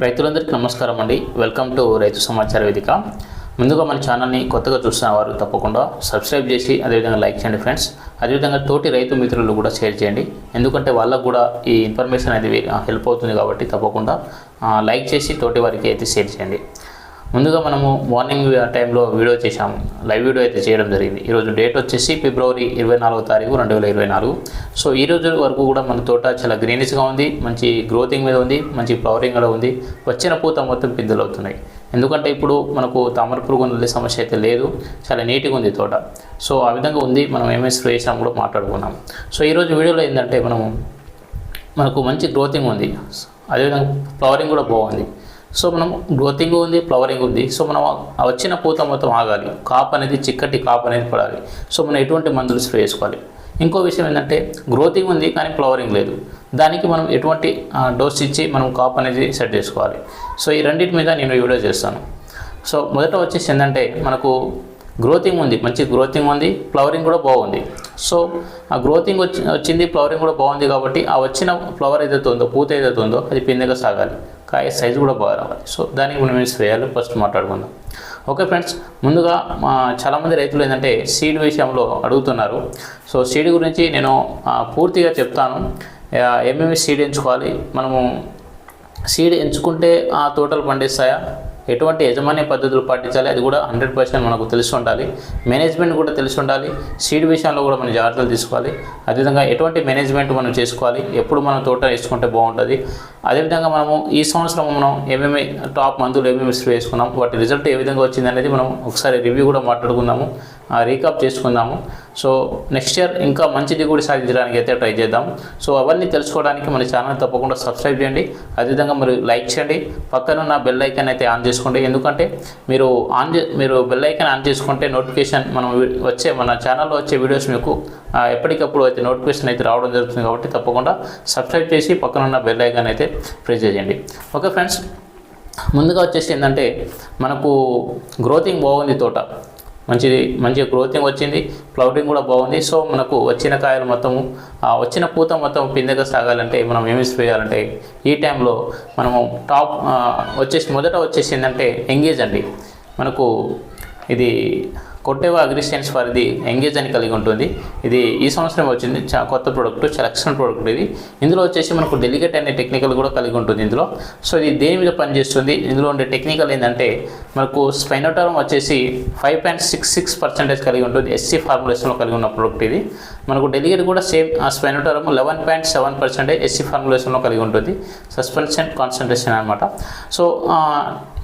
రైతులందరికీ నమస్కారం అండి. వెల్కమ్ టు రైతు సమాచార వేదిక. ముందుగా మన ఛానల్ని కొత్తగా చూస్తున్న వారు తప్పకుండా సబ్స్క్రైబ్ చేసి అదేవిధంగా లైక్ చేయండి ఫ్రెండ్స్. అదేవిధంగా తోటి రైతు మిత్రులు కూడా షేర్ చేయండి. ఎందుకంటే వాళ్ళకు కూడా ఈ ఇన్ఫర్మేషన్ అనేది హెల్ప్ అవుతుంది కాబట్టి తప్పకుండా లైక్ చేసి తోటి వారికి అయితే షేర్ చేయండి. ముందుగా మనము మార్నింగ్ టైంలో వీడియో చేశాము. లైవ్ వీడియో అయితే చేయడం జరిగింది. ఈరోజు డేట్ వచ్చేసి ఫిబ్రవరి ఇరవై నాలుగో తారీఖు రెండు వేల ఇరవై నాలుగు. సో ఈ రోజు వరకు కూడా మన తోట చాలా గ్రీనిష్గా ఉంది మంచి గ్రోతింగ్ మీద ఉంది మంచి ఫ్లవరింగ్ కూడా ఉంది. వచ్చిన పూత మొత్తం పిందులు అవుతున్నాయి. ఎందుకంటే ఇప్పుడు మనకు తామర పురుగు నల్లి సమస్య అయితే లేదు. చాలా నీట్గా ఉంది తోట. సో ఆ విధంగా ఉంది. మనం ఏమేమి స్ప్రే చేసాం కూడా మాట్లాడుకున్నాం. సో ఈరోజు వీడియోలో ఏంటంటే మనము మనకు మంచి గ్రోతింగ్ ఉంది. అదేవిధంగా ఫ్లవరింగ్ కూడా బాగుంది. సో మనం గ్రోతింగ్ ఉంది ఫ్లవరింగ్ ఉంది. సో మనం వచ్చిన పూత మొత్తం ఆగాలి. కాప్ అనేది చిక్కటి కాప్ అనేది పడాలి. సో మనం ఎటువంటి మందులు స్ప్రే చేసుకోవాలి. ఇంకో విషయం ఏంటంటే గ్రోతింగ్ ఉంది కానీ ఫ్లవరింగ్ లేదు. దానికి మనం ఎటువంటి డోస్ ఇచ్చి మనం కాప్ అనేది సెట్ చేసుకోవాలి. సో ఈ రెండింటి మీద నేను వీడియో చేస్తాను. సో మొదట వచ్చేసి ఏంటంటే మనకు గ్రోతింగ్ ఉంది. మంచి గ్రోతింగ్ ఉంది. ఫ్లవరింగ్ కూడా బాగుంది. సో ఆ గ్రోతింగ్ వచ్చి వచ్చింది ఫ్లవరింగ్ కూడా బాగుంది కాబట్టి ఆ వచ్చిన ఫ్లవర్ ఏదైతే ఉందో పూత ఏదైతే ఉందో అది పిందెగా సాగాలి. కాయ సైజు కూడా బాగా రావాలి. సో దానికి మనం ఏం చేయాలి? ఫస్ట్ మాట్లాడుకుందాం. ఓకే ఫ్రెండ్స్ ముందుగా మా చాలామంది రైతులు ఏంటంటే సీడ్ విషయంలో అడుగుతున్నారు. సో సీడ్ గురించి నేను పూర్తిగా చెప్తాను. ఏమేమి సీడ్ ఎంచుకోవాలి? మనము సీడ్ ఎంచుకుంటే ఆ తోటలు పండిస్తాయా? ఎటువంటి యజమాని పద్ధతులు పాటించాలి? అది కూడా హండ్రెడ్ పర్సెంట్ మనకు తెలిసి ఉండాలి. మేనేజ్మెంట్ కూడా తెలిసి ఉండాలి. సీడ్ విషయంలో కూడా మనం జాగ్రత్తలు తీసుకోవాలి. అదేవిధంగా ఎటువంటి మేనేజ్మెంట్ మనం చేసుకోవాలి? ఎప్పుడు మనం తోట వేసుకుంటే బాగుంటుంది? అదేవిధంగా మనము ఈ సంవత్సరం మనం ఏమేమి టాప్ మందులు ఏమేమి వేసుకున్నాం? వాటి రిజల్ట్ ఏ విధంగా వచ్చింది అనేది మనం ఒకసారి రివ్యూ కూడా మాట్లాడుకుందాము. రీకాప్ చేసుకుందాము. సో నెక్స్ట్ ఇయర్ ఇంకా మంచి దిగుబడి సాధించడానికి అయితే ట్రై చేద్దాం. సో అవన్నీ తెలుసుకోవడానికి మన ఛానల్ తప్పకుండా సబ్స్క్రైబ్ చేయండి. అదేవిధంగా మీరు లైక్ చేయండి. పక్కనున్న బెల్ ఐకాన్ అయితే ఆన్ చేసుకోండి. ఎందుకంటే మీరు ఆన్ మీరు బెల్ ఐకాన్ ఆన్ చేసుకుంటే నోటిఫికేషన్ మనం వచ్చే మన ఛానల్లో వచ్చే వీడియోస్ మీకు ఎప్పటికప్పుడు అయితే నోటిఫికేషన్ అయితే రావడం జరుగుతుంది కాబట్టి తప్పకుండా సబ్స్క్రైబ్ చేసి పక్కనున్న బెల్ ఐకాన్ అయితే ప్రెస్ చేయండి. ఓకే ఫ్రెండ్స్ ముందుగా వచ్చేసి ఏంటంటే మనకు గ్రోతింగ్ బాగుంది తోట. మంచిది మంచిగా గ్రోతింగ్ వచ్చింది ఫ్లవరింగ్ కూడా బాగుంది. సో మనకు వచ్చిన కాయలు మొత్తము ఆ వచ్చిన పూత మొత్తం పిందెగా సాగాలంటే మనం ఏమి చేయాలంటే ఈ టైంలో మనము టాప్ వచ్చేసి మొదట వచ్చేసిందంటే ఎంగేజ్ అండి. మనకు ఇది కొట్టేవా అగ్రిస్టెన్స్ ది ఎంగేజ్ అని కలిగి ఉంటుంది. ఇది ఈ సంవత్సరం వచ్చింది. చా కొత్త ప్రోడక్ట్ చాలా ఎక్సలెంట్ ప్రోడక్ట్ ఇది. ఇందులో వచ్చేసి మనకు డెలిగేట్ అనే టెక్నికల్ కూడా కలిగి ఉంటుంది ఇందులో. సో ఇది దేని మీద పనిచేస్తుంది? ఇందులో ఉండే టెక్నికల్ ఏంటంటే మనకు స్పైనోటారం వచ్చేసి five point six six percentage కలిగి ఉంటుంది. ఎస్సీ ఫార్ములేషన్లో కలిగి ఉన్న ప్రోడక్ట్ ఇది. మనకు డెలిగేట్ కూడా సేమ్ ఆ spinetoram eleven point seven percentage SC ఫార్ములేషన్లో కలిగి ఉంటుంది. సస్పెన్షన్ కాన్సన్ట్రేషన్ అనమాట సో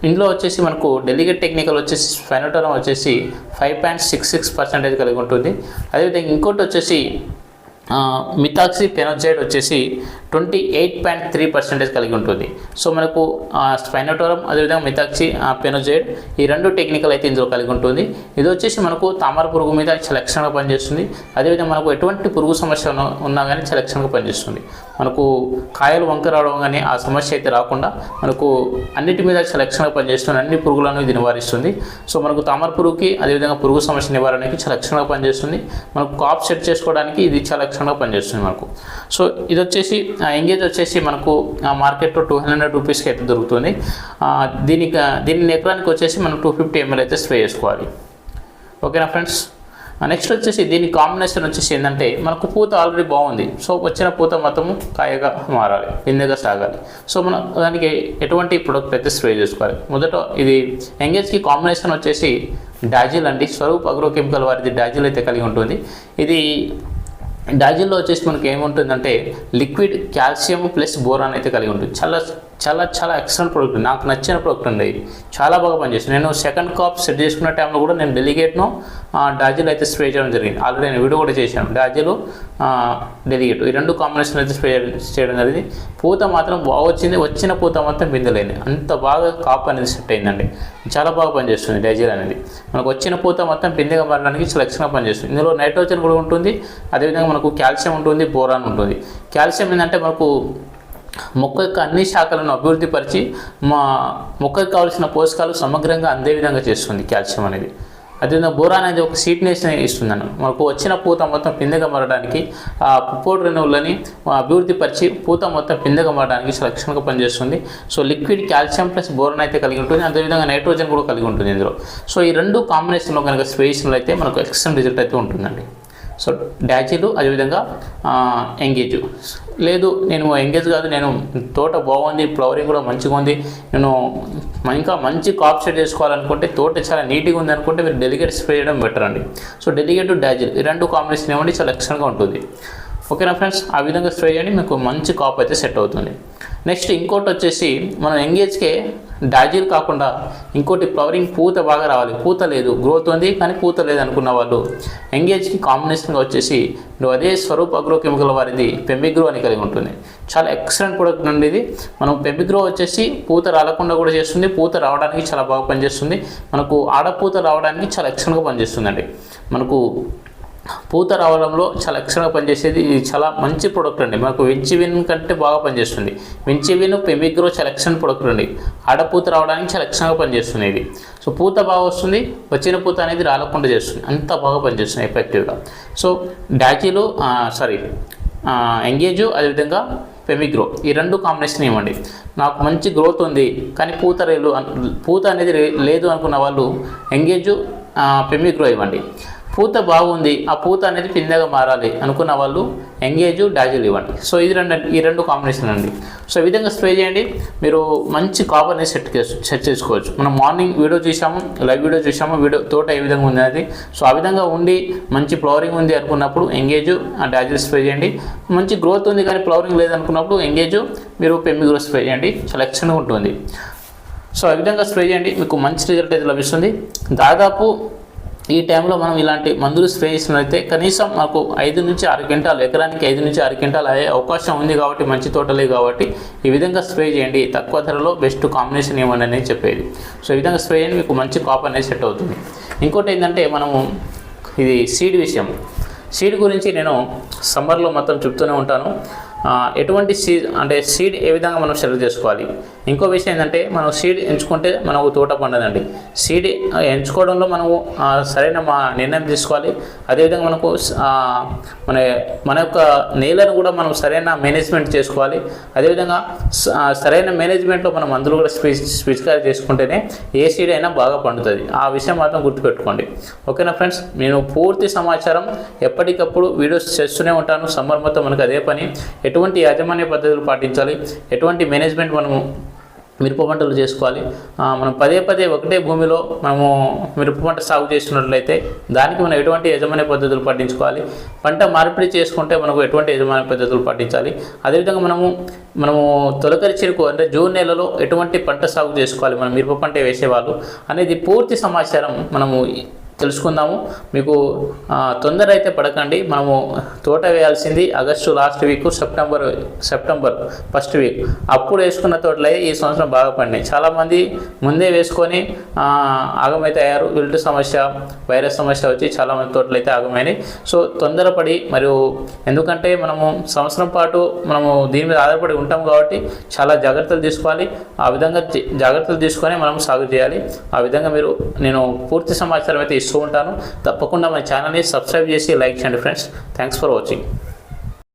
ఇందులో వచ్చేసి మనకు డెలిగేట్ టెక్నికల్ వచ్చేసి ఫెనోటోనం వచ్చేసి five point six six percentage కలిగి ఉంటుంది. అదేవిధంగా ఇంకోటి వచ్చేసి మిథాక్సీ పెనోజైడ్ వచ్చేసి twenty eight point three percentage కలిగి ఉంటుంది. సో మనకు స్పైనోటోరం అదేవిధంగా మిథాక్సీ పెనోజైడ్ ఈ రెండు టెక్నికల్ అయితే ఇందులో కలిగి ఉంటుంది. ఇది వచ్చేసి మనకు తామర పురుగు మీద చాలా లక్షణంగా పనిచేస్తుంది. అదేవిధంగా మనకు ఎటువంటి పురుగు సమస్య ఉన్నా- ఉన్నా కానీ చాలా లక్షణంగా పనిచేస్తుంది. మనకు కాయలు వంక రావడం కానీ ఆ సమస్య అయితే రాకుండా మనకు అన్నిటి మీద చాలా లక్షణంగా పనిచేస్తుంది. అన్ని పురుగులను ఇది నివారిస్తుంది. సో మనకు తామర పురుగుకి అదేవిధంగా పురుగు సమస్య నివారణకి చాలా లక్షణంగా పనిచేస్తుంది. మనకు కాప్ సెట్ చేసుకోవడానికి ఇది చాలా లక్షణంగా పనిచేస్తుంది మనకు. సో ఇది వచ్చేసి ఎంగేజ్ వచ్చేసి మనకు ఆ మార్కెట్లో టూ హండ్రెడ్ రూపీస్కి అయితే దొరుకుతుంది. దీనికి దీని ఎకరానికి వచ్చేసి మనం టూ ఫిఫ్టీ ఎంఎల్ అయితే స్ప్రే చేసుకోవాలి. ఓకేనా ఫ్రెండ్స్? నెక్స్ట్ వచ్చేసి దీని కాంబినేషన్ వచ్చేసి ఏంటంటే మనకు పూత ఆల్రెడీ బాగుంది. సో వచ్చిన పూత మొత్తము కాయగా మారాలి పిందెగా సాగాలి. సో మనం దానికి ఎటువంటి ప్రొడక్ట్ అయితే స్ప్రే చేసుకోవాలి. మొదట ఇది ఎంగేజ్కి కాంబినేషన్ వచ్చేసి డాజిల్ అండి. స్వరూప్ అగ్రో కెమికల్ వారిది డాజిల్ అయితే కలిగి ఉంటుంది. ఇది డాజిల్లో వచ్చేసి మనకి ఏముంటుందంటే లిక్విడ్ కాల్షియం ప్లస్ బోరాన్ అయితే కలిగి ఉంటుంది. చాలా చాలా చాలా ఎక్సలెంట్ ప్రోడక్ట్ నాకు నచ్చిన ప్రోడక్ట్ అండి ఇది చాలా బాగా పనిచేస్తుంది. నేను సెకండ్ కాప్ సెట్ చేసుకున్న టైంలో కూడా నేను డెలిగేట్ను డాజిల్ అయితే స్ప్రే చేయడం జరిగింది. ఆల్రెడీ నేను వీడియో కూడా చేశాను. డాజిల్ డెలిగేట్ ఈ రెండు కాంబినేషన్ అయితే స్ప్రే చేయడం జరిగింది. పూత మాత్రం బాగా వచ్చింది. వచ్చిన పూత మాత్రం బిందెలేని అంత బాగా కాప్ అనేది సెట్ అయిందండి. చాలా బాగా పనిచేస్తుంది డాజిల్ అనేది. మనకు వచ్చిన పూత మొత్తం పిందెగా మారడానికి చాలా పనిచేస్తుంది ఇందులో నైట్రోజన్ కూడా ఉంటుంది. అదేవిధంగా మనకు కాల్షియం ఉంటుంది. బోరాన్ ఉంటుంది. కాల్షియం ఏంటంటే మనకు మొక్క యొక్క అన్ని శాఖలను అభివృద్ధిపరిచి మా మొక్కకు కావాల్సిన పోషకాలు సమగ్రంగా అందే విధంగా చేస్తుంది కాల్షియం అనేది. అదేవిధంగా బోరాన్ అనేది ఒక సీట్నెస్ని ఇస్తుందన్న. మనకు వచ్చిన పూత మొత్తం పిందెగా మారడానికి ఆ పుప్పోడు రెణువులని అభివృద్ధి పరిచి పూత మొత్తం పిందెగా మారడానికి చాలా లక్షణంగా పనిచేస్తుంది. So liquid calcium plus boron అయితే కలిగి ఉంటుంది. అదేవిధంగా నైట్రోజన్ కూడా కలిగి ఉంటుంది ఇందులో. సో ఈ రెండు కాంబినేషన్లో కనుక స్పేషన్లో అయితే మనకు ఎక్స్ట్రీమ్ రిజల్ట్ అయితే ఉంటుందండి. సో డాచీలు అదేవిధంగా ఎంగేజ్. లేదు నేను ఎంగేజ్ కాదు నేను తోట బాగుంది ఫ్లవరింగ్ కూడా మంచిగా ఉంది. నేను ఇంకా మంచి కాప్ సెట్ చేసుకోవాలనుకుంటే తోట చాలా నీట్గా ఉంది అనుకుంటే మీరు డెలిగేట్ స్ప్రే చేయడం బెటర్ అండి. సో డెలిగేట్ డాజిల్ ఈ రెండు కాంబినేషన్ ఏమండి చాలా ఎక్స్ట్రాగా ఉంటుంది. ఓకేనా ఫ్రెండ్స్? ఆ విధంగా స్ప్రే చేయండి మీకు మంచి కాప్ అయితే సెట్ అవుతుంది. నెక్స్ట్ ఇంకోటి వచ్చేసి మనం ఎంగేజ్కే డాజిల్ కాకుండా ఇంకోటి ఫ్లవరింగ్ పూత బాగా రావాలి. పూత లేదు. గ్రోత్ ఉంది కానీ పూత లేదు అనుకున్న వాళ్ళు ఎంగేజ్కి కాంబినేషన్గా వచ్చేసి నువ్వు అదే స్వరూప్ అగ్రో కెమికల్ వారిది పెంబిగ్రో అని కలిగి ఉంటుంది. చాలా ఎక్సలెంట్ ప్రొడక్ట్ అండి ఇది. మనం పెంబిగ్రో వచ్చేసి పూత రాలకుండా కూడా చేస్తుంది. పూత రావడానికి చాలా బాగా పనిచేస్తుంది. మనకు ఆడపూత రావడానికి చాలా ఎక్సలెంట్గా పనిచేస్తుందండి. మనకు పూత రావడంలో చాలా ఎక్సలెంట్గా పనిచేసేది. ఇది చాలా మంచి ప్రోడక్ట్ అండి. మనకు విన్ కంటే బాగా పనిచేస్తుంది. విన్ పెమిగ్రో చాలా ఎక్సలెంట్ ప్రోడక్ట్ అండి. ఆడపూత రావడానికి చాలా ఎక్సలెంట్గా పనిచేస్తుంది ఇది. సో పూత బాగా వస్తుంది. వచ్చిన పూత అనేది రాలకుండా చేస్తుంది. అంత బాగా పనిచేస్తుంది ఎఫెక్టివ్గా సో డాచీలు సారీ ఎంగేజు అదేవిధంగా పెమిగ్రో ఈ రెండు కాంబినేషన్ ఇవ్వండి. నాకు మంచి గ్రోత్ ఉంది. కానీ పూత రేలు పూత అనేది లేదు అనుకున్న వాళ్ళు ఎంగేజు పెమిగ్రో ఇవ్వండి. పూత బాగుంది ఆ పూత అనేది పిందెగా మారాలి అనుకున్న వాళ్ళు ఎంగేజ్ డాజిల్ ఇవ్వండి. సో ఇది రెండు ఈ రెండు కాంబినేషన్ అండి. సో ఈ విధంగా స్ప్రే చేయండి. మీరు మంచి కాపర్ని సెట్ సెట్ చేసుకోవచ్చు. మనం మార్నింగ్ వీడియో చూసాము లైవ్ వీడియో చూసాము వీడియో తోట ఏ విధంగా ఉంది అది సో ఆ విధంగా ఉండి మంచి ఫ్లవరింగ్ ఉంది అనుకున్నప్పుడు ఎంగేజ్ ఆ డాజిల్ స్ప్రే చేయండి. మంచి గ్రోత్ ఉంది కానీ ఫ్లవరింగ్ లేదనుకున్నప్పుడు ఎంగేజ్ మీరు పెమ్మిగ్రో స్ప్రే చేయండి. చాలా ఎక్సలెంట్గా ఉంటుంది. సో ఆ విధంగా స్ప్రే చేయండి. మీకు మంచి రిజల్ట్ అయితే లభిస్తుంది. దాదాపు ఈ టైంలో మనం ఇలాంటి మందులు స్ప్రే చేసినట్లయితే కనీసం మాకు ఐదు నుంచి ఆరు గంటలు ఎకరానికి ఐదు నుంచి ఆరు గంటలు అయ్యే అవకాశం ఉంది కాబట్టి మంచి తోటలే కాబట్టి ఈ విధంగా స్ప్రే చేయండి. తక్కువ ధరలో బెస్ట్ కాంబినేషన్ ఏమని అనేది చెప్పేది. సో ఈ విధంగా స్ప్రే చేయండి మీకు మంచి కాప్ అనేది సెట్ అవుతుంది. ఇంకోటి ఏంటంటే మనము ఇది సీడ్ విషయం. సీడ్ గురించి నేను సమ్మర్లో మొత్తం చెప్తూనే ఉంటాను. ఎటువంటి సీడ్ అంటే సీడ్ ఏ విధంగా మనం సెలెక్ట్ చేసుకోవాలి? ఇంకో విషయం ఏంటంటే మనం సీడ్ ఎంచుకుంటే మనకు తోట పండదండి. సీడ్ ఎంచుకోవడంలో మనము సరైన మా నిర్ణయం తీసుకోవాలి. అదేవిధంగా మనకు మన మన యొక్క నేలను కూడా మనం సరైన మేనేజ్మెంట్ చేసుకోవాలి. అదేవిధంగా సరైన మేనేజ్మెంట్లో మనం మందులు కూడా స్పీచ్ స్పిచికారీ చేసుకుంటేనే ఏ సీడ్ అయినా బాగా పండుతుంది. ఆ విషయం మాత్రం గుర్తుపెట్టుకోండి. ఓకేనా ఫ్రెండ్స్? నేను పూర్తి సమాచారం ఎప్పటికప్పుడు వీడియోస్ చేస్తూనే ఉంటాను. సమ్మర్ మొత్తం మనకు అదే పని. ఎటువంటి యాజమాన్య పద్ధతులు పాటించాలి? ఎటువంటి మేనేజ్మెంట్ మనము మిరప పంటలు చేసుకోవాలి? మనం పదే పదే ఒకటే భూమిలో మనము మిరప పంట సాగు చేస్తున్నట్లయితే దానికి మనం ఎటువంటి యజమాన్య పద్ధతులు పాటించుకోవాలి? పంట మార్పిడి చేసుకుంటే మనకు ఎటువంటి యజమాని పద్ధతులు పాటించాలి? అదేవిధంగా మనము మనము తొలకరి చెరుకు అంటే జూన్ నెలలో ఎటువంటి పంట సాగు చేసుకోవాలి? మనం మిరప పంట వేసేవాళ్ళు. అనేది పూర్తి సమాచారం మనము తెలుసుకుందాము. మీకు తొందర అయితే పడకండి. మనము తోట వేయాల్సింది August last week September September first week. అప్పుడు వేసుకున్న తోటలే ఈ సంవత్సరం బాగా పడినాయి. చాలామంది ముందే వేసుకొని ఆగమైతే అయ్యారు విల్టు సమస్య వైరస్ సమస్య వచ్చి చాలామంది తోటలు అయితే ఆగమైనాయి. సో తొందరపడి మరియు ఎందుకంటే మనము సంవత్సరం పాటు మనము దీని మీద ఆధారపడి ఉంటాం కాబట్టి చాలా జాగ్రత్తలు తీసుకోవాలి. ఆ విధంగా జాగ్రత్తలు తీసుకొని మనం సాగు చేయాలి. ఆ విధంగా మీరు నేను పూర్తి సమాచారం అయితే చేస్తూ ఉంటాను. తప్పకుండా మా ఛానల్ని సబ్స్క్రైబ్ చేసి లైక్ చేయండి ఫ్రెండ్స్. Thanks for watching.